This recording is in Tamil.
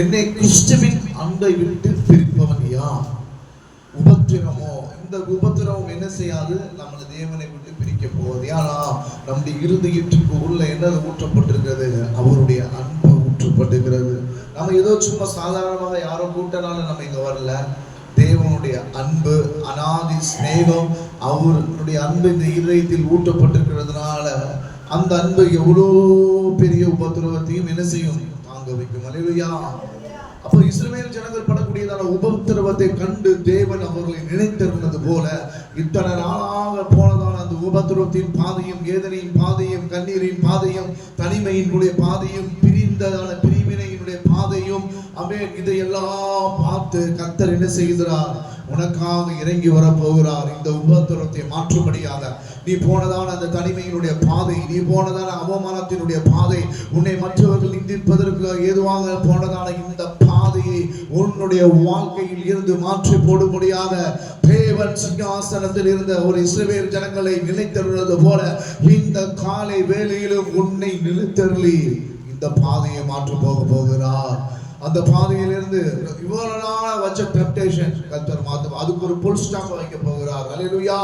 என்னை கிறிஸ்துவின் அன்பை விட்டு பிரிப்பவன் யார்? உபத்திரமோ இந்த உபத்திரவம் என்ன செய்யாது? நம்மளை தேவனை விட்டு பிரிக்க போவது. ஏன்னா நம்முடைய இருதயத்துக்கு உள்ள என்ன ஊற்றப்பட்டிருக்கிறது? அவருடைய அன்பு ஊற்றப்பட்டிருக்கிறது. நம்ம ஏதோ சும்மா சாதாரணமாக யாரோ கூட்டனால நம்ம இங்க வரல. தேவனுடைய அன்பு அனாதி சிநேகம் அவருடைய அன்பு இந்த இதயத்தில் ஊட்டப்பட்டிருக்கிறதுனால அந்த அன்பு எவ்வளோ பெரிய உபத்திரவத்தையும் என்ன செய்யும்? தாங்க வைக்கும். அல்லேலூயா. அப்போ இஸ்ரேல் ஜனங்கள் படக்கூடியதான உபத்திரவத்தை கண்டு தேவன் அவர்களை நினைத்திருந்தது போல இத்தனை நாளாக போனதான அந்த உபத்திரவத்தின் பாதையும் வேதனையின் பாதையும் கண்ணீரின் பாதையும் தனிமையினுடைய பாதையும் பிரிந்ததான பிரிவினையினுடைய பாதையும் அமே இதையெல்லாம் பார்த்து கத்தர் என்ன செய்கிறார்? உனக்காக இறங்கி வர போகிறார் இந்த உபத்திரத்தை மாற்றும்படியாக நீ போனதான அந்த தனிமையினுடைய பாதை நீ போனதான அவமானத்தினுடைய பாதை உன்னை மற்றவர்கள் நிந்திப்பதற்கு ஏதுவாக போனதான இந்த பாதையை உன்னுடைய வாழ்க்கையில் இருந்து மாற்றி போடும்படியாக தேவன் சிங்காசனத்தில் இருந்த ஒரு இஸ்ரவேல் ஜனங்களை நிலைத்தருவது போல இந்த காலை வேளையிலும் உன்னை நிலைத்தருளி இந்த பாதையை மாற்ற போக போகிறார். அந்த பாதையிலிருந்து இவ்வளவு நாள் வச்ச டெம்டேஷன் கத்தர் மாத்த அதுக்கு ஒரு புல் ஸ்டாப் வைக்க போகிறார். அலையிலுயா